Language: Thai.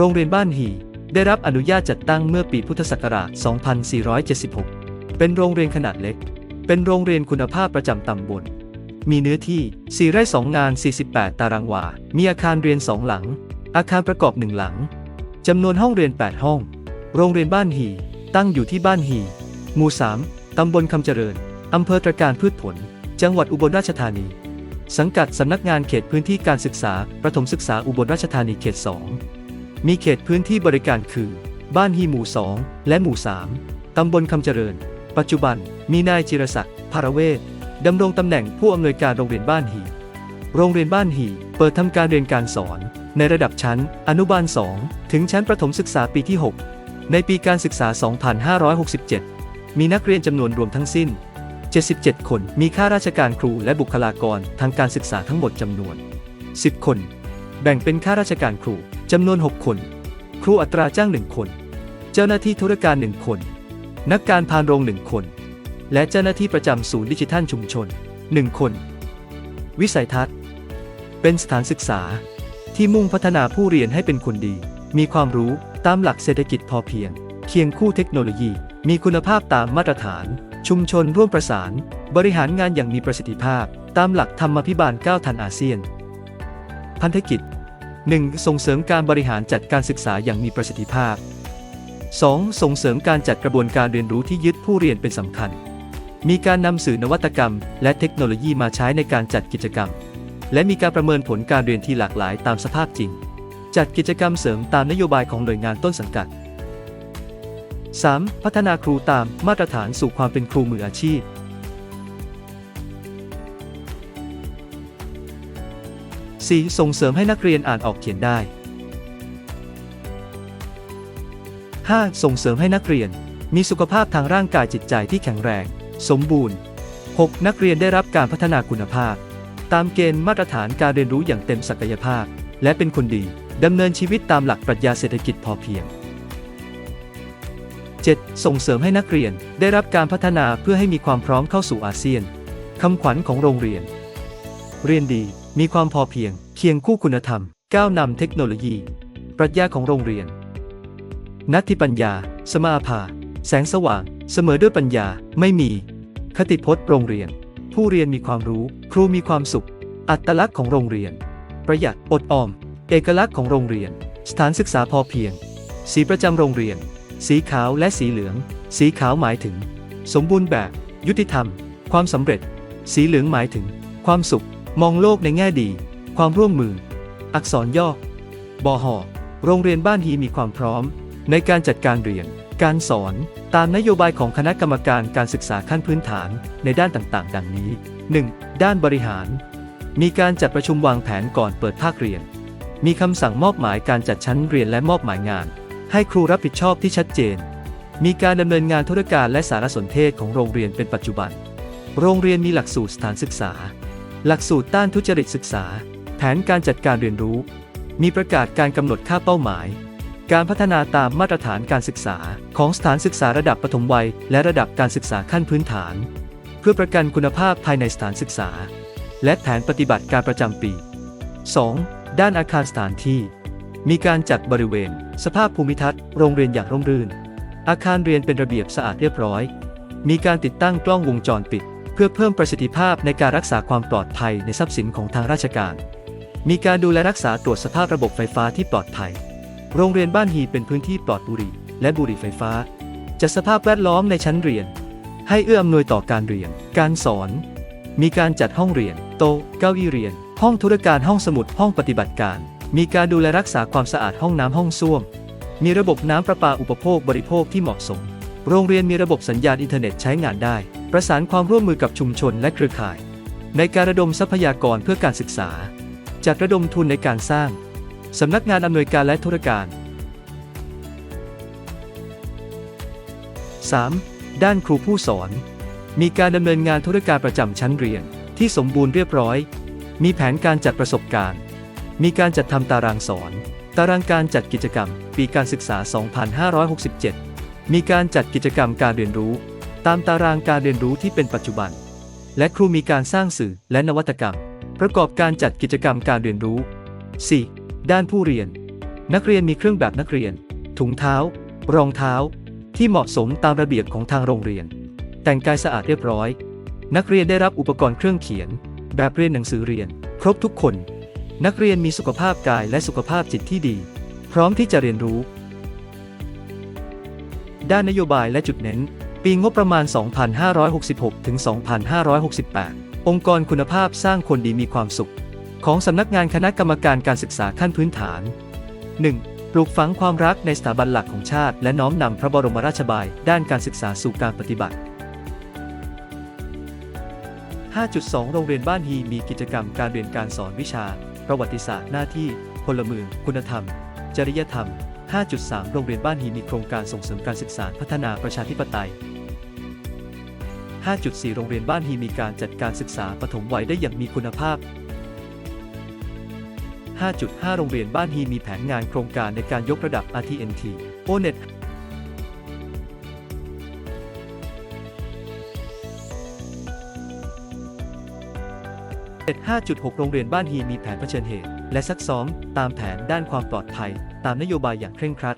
โรงเรียนบ้านหีได้รับอนุญาตจัดตั้งเมื่อปีพุทธศักราช 2476 เป็นโรงเรียนขนาดเล็ก เป็นโรงเรียนคุณภาพประจำตำบล มีเนื้อที่ 4 ไร่ 2 งาน 48 ตารางวา มีอาคารเรียน 2 หลัง อาคารประกอบ 1 หลัง จำนวนห้องเรียน 8 ห้อง โรงเรียนบ้านหีตั้งอยู่ที่บ้านหีหมู่ 3 ตำบลคำเจริญ อำเภอตระการพืชผล จังหวัดอุบลราชธานี สังกัดสำนักงานเขตพื้นที่การศึกษา ประถมศึกษาอุบลราชธานีเขต 2 มีเขตพื้นที่บริการคือ บ้านฮีหมู่ 2 และหมู่ 3 ตำบลคำเจริญ ปัจจุบันมีนายจิรศักดิ์ภารเวศดำรงตำแหน่งผู้อำนวยการโรงเรียนบ้านฮีโรงเรียนบ้านหีเปิดทำการเรียนการสอน ในระดับชั้น อนุบาล 2 ถึงชั้นประถมศึกษาปีที่ 6 ในปีการศึกษา 2567 มีนักเรียนจำนวนรวมทั้งสิ้น 77 คน มีข้าราชการครูและบุคลากรทางการศึกษาทั้งหมดจำนวน 10 คน แบ่งเป็นข้าราชการครู จำนวน 6 คน ครูอัตราจ้าง 1 คน เจ้าหน้าที่ธุรการ 1 คน นักการพานโรง 1 คน และเจ้าหน้าที่ประจำศูนย์ดิจิทัลชุมชน 1 คน วิสัยทัศน์ เป็นสถานศึกษา ที่มุ่งพัฒนาผู้เรียนให้เป็นคนดี มีความรู้ตามหลักเศรษฐกิจพอเพียง เคียงคู่เทคโนโลยี มีคุณภาพตามมาตรฐาน ชุมชนร่วมประสาน บริหารงานอย่างมีประสิทธิภาพ ตามหลักธรรมพิบาล 9 ทันอาเซียน พันธกิจ 1. ส่งเสริมการบริหารจัดการศึกษาอย่างมีประสิทธิภาพ 2. ส่งเสริมการจัดกระบวนการเรียนรู้ที่ยึดผู้เรียนเป็นสำคัญ มีการนำสื่อนวัตกรรม และเทคโนโลยีมาใช้ในการจัดกิจกรรม และมีการประเมินผลการเรียนที่หลากหลายตามสภาพจริง จัดกิจกรรมเสริมตามนโยบายของหน่วยงานต้นสังกัด 3. พัฒนาครูตามมาตรฐานสู่ความเป็นครูมืออาชีพ 4. ส่งเสริมให้นักเรียนอ่านออกเขียนได้ 5. ส่งเสริมให้นักเรียน มีสุขภาพทางร่างกายจิตใจที่แข็งแรง สมบูรณ์ 6. นักเรียนได้รับการพัฒนาคุณภาพ ตามเกณฑ์มาตรฐานการเรียนรู้อย่างเต็มศักยภาพ และเป็นคนดีดำเนินชีวิตตามหลักปรัชญาเศรษฐกิจพอเพียง 7. ส่งเสริมให้นักเรียนได้รับการพัฒนาเพื่อให้มีความพร้อมเข้าสู่อาเซียนคำขวัญของโรงเรียน เรียนดี มีความพอเพียง เคียงคู่คุณธรรม ก้าวนำเทคโนโลยี ปรัชญาของโรงเรียน นัตถิปัญญา สมาภา แสงสว่าง เสมอด้วยปัญญา ไม่มี คติพจน์โรงเรียน ผู้เรียนมีความรู้ ครูมีความสุข อัตลักษณ์ของโรงเรียน ประหยัด อดออม เอกลักษณ์ของโรงเรียน สถานศึกษาพอเพียง สีประจำโรงเรียน สีขาวและสีเหลือง สีขาวหมายถึง สมบูรณ์แบบ ยุติธรรม ความสำเร็จ สีเหลืองหมายถึง ความสุข มองโลกในแง่ดี ความร่วมมือ อักษรย่อบอหอโรงเรียนบ้านฮีมีความพร้อม ในการจัดการเรียน การสอน ตามนโยบายของคณะกรรมการการศึกษาขั้นพื้นฐานในด้านต่างๆ ดังนี้ 1. ด้านบริหาร มีการจัดประชุมวางแผนก่อนเปิดภาคเรียน มีคำสั่งมอบหมายการจัดชั้นเรียนและมอบหมายงาน ให้ครูรับผิดชอบที่ชัดเจน มีการดำเนินงานธุรการและสารสนเทศของโรงเรียนเป็นปัจจุบัน โรงเรียนมีหลักสูตรสถานศึกษา หลักสูตรต้านทุจริตศึกษา แผนการจัดการเรียนรู้ มีประกาศการกำหนดค่าเป้าหมาย การพัฒนาตามมาตรฐานการศึกษาของสถานศึกษาระดับปฐมวัย และระดับการศึกษาขั้นพื้นฐาน เพื่อประกันคุณภาพภายในสถานศึกษา และแผนปฏิบัติการประจำปี 2. ด้านอาคารสถานที่ มีการจัดบริเวณ สภาพภูมิทัศน์โรงเรียนอย่างร่มรื่น อาคารเรียนเป็นระเบียบสะอาดเรียบร้อย มีการติดตั้งกล้องวงจรปิด พื่อเพิ่มประสิทธิภาพในการรักษาความปลอดภัยในทรัพย์สินของทางราชการ มีการดูแลรักษาตรวจสภาพระบบไฟฟ้าที่ปลอดภัย โรงเรียนบ้านฮีเป็นพื้นที่ปลอดบุหรี่และบุหรี่ไฟฟ้า จัดสภาพแวดล้อมในชั้นเรียน ให้เอื้ออำนวยต่อการเรียน การสอน มีการจัดห้องเรียน โต๊ะเก้าอี้เรียน ห้องธุรการห้องสมุดห้องปฏิบัติการ มีการดูแลรักษาความสะอาดห้องน้ำห้องส้วม มีระบบน้ำประปาอุปโภคบริโภคที่เหมาะสม โรงเรียนมีระบบสัญญาณอินเทอร์เน็ตใช้งานได้ ประสานความร่วมมือกับชุมชนและเครือข่าย ในการระดมทรัพยากรเพื่อการศึกษา จัดระดมทุนในการสร้าง สำนักงานอำนวยการและธุรการ 3. ด้านครูผู้สอน มีการดำเนินงานธุรการประจำชั้นเรียนที่สมบูรณ์เรียบร้อย มีแผนการจัดประสบการณ์ มีการจัดทำตารางสอน ตารางการจัดกิจกรรม ปีการศึกษา 2567 มีการจัดกิจกรรมการเรียนรู้ ตามตารางการเรียนรู้ที่เป็นปัจจุบัน และครูมีการสร้างสื่อและนวัตกรรม ประกอบการจัดกิจกรรมการเรียนรู้ 4. ด้านผู้เรียน นักเรียนมีเครื่องแบบนักเรียน ถุงเท้า รองเท้า ที่เหมาะสมตามระเบียบของทางโรงเรียน แต่งกายสะอาดเรียบร้อย นักเรียนได้รับอุปกรณ์เครื่องเขียน แบบเรียนหนังสือเรียน ครบทุกคน นักเรียนมีสุขภาพกายและสุขภาพจิตที่ดี พร้อมที่จะเรียนรู้ ด้านนโยบายและจุดเน้น ปีงบประมาณ 2566 ถึง 2568 องค์กรคุณภาพสร้างคนดีมีความสุข ของสำนักงานคณะกรรมการการศึกษาขั้นพื้นฐาน 1. ปลูกฝังความรักในสถาบันหลักของชาติ และน้อมนำพระบรมราชบาย ด้านการศึกษาสู่การปฏิบัติ 5.2 โรงเรียนบ้านฮีมีกิจกรรมการเรียนการสอนวิชา ประวัติศาสตร์หน้าที่ พลเมือง คุณธรรม จริยธรรม 5.3 โรงเรียนบ้านฮีมีโครงการส่งเสริมการศึกษาพัฒนาประชาธิปไตย 5.4 โรงเรียนบ้านฮีมีการจัดการศึกษาปฐมวัยได้อย่างมีคุณภาพ 5.5 โรงเรียนบ้านฮีมีแผนงานโครงการในการยกระดับ RTNT ONET 5.6 โรงเรียนบ้านฮีมีแผนเผชิญเหตุ และซักซ้อมตามแผนด้านความปลอดภัย ตามนโยบายอย่างเคร่งครัด